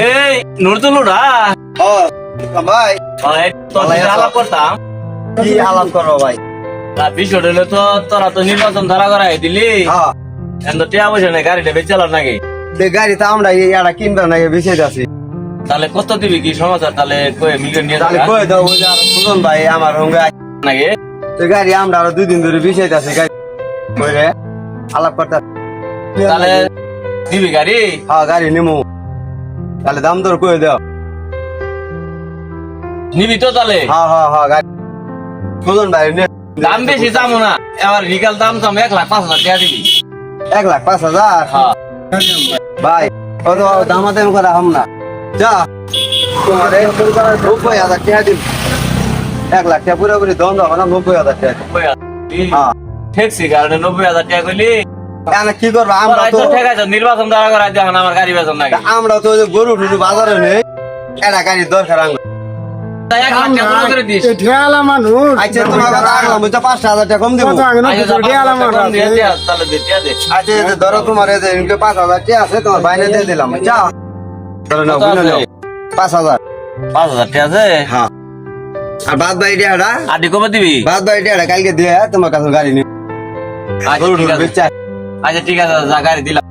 এই নুরতুলুরা? ও ভাই। তোর ভালাই সাথে আছো? আলাপ করতাম? কি আলাপ করব ভাই? আর বিষয়টা হলো তো তোরা তো নির্বাচন ধারা করাই দিলি। হ্যাঁ। এখন তো টিয়া বসে না গাড়িটা বেচালাম নাকি? তো গাড়ি তো আমরা এটা কিনবার নাকি বেঁচে যাচ্ছি। তাহলে কত দিবি কি সমাচার? তাহলে কয়ে মিলিয়ন নিয়ে তাহলে যাবে কয়ে দাও ওই যে আর সুজন ভাই আমার সঙ্গে আই- নাকি? তো গাড়ি আমরা আরও দুই দিন ধরে বিষয় গাড়ি আলাপ করতে তাহলে দিবি গাড়ি? হ্যাঁ গাড়ি নিমু। তাহলে দাম দর কয়ে দাও? নিবি তো তাহলে? হ্যাঁ হ্যাঁ হ্যাঁ গাড়ি। সুজন ভাই দাম বেশি দাম না। এবার রিগাল দাম দাম এক লাখ পাঁচ হাজার টাকা দিবি। এক লাখ পাঁচ হাজার? হ্যাঁ। ভাই কত দামা দাম করা হম না। যা তোমার নব্বই হাজার টাকা দিন এক লাখ টাকা পুরোপুরি দম দেবো না নব্বই হাজার টাকা। দিবি। হ্যাঁ। ঠেকছি কারণে নব্বই হাজার টাকা করলি কি করব? আমরা তো নির্বাচন করাই আমার গাড়ি বেতন আমরা তো গরু টুরু বাজারে নেই। গাড়ির দরকার আচ্ছা তোমার কথা আগলাম পাঁচটা হাজার টাকা কম দিব। আচ্ছা। আচ্ছা ধরো তোমার পাঁচ হাজার টাকা আছে তোমার বাইরে দিয়ে দিলাম। ধরো পাঁচ হাজার। পাঁচ হাজার টাকা আছে? হ্যাঁ। আর বাদ বাই টাকাটা আটি? কবে দিবি? বাদ বাই টাকাটা কালকে দিয়ে তোমার কাছে গাড়ি নিব আচ্ছা ঠিক আছে। বেচা আচ্ছা ঠিক আছে গাড়ি দিলাম।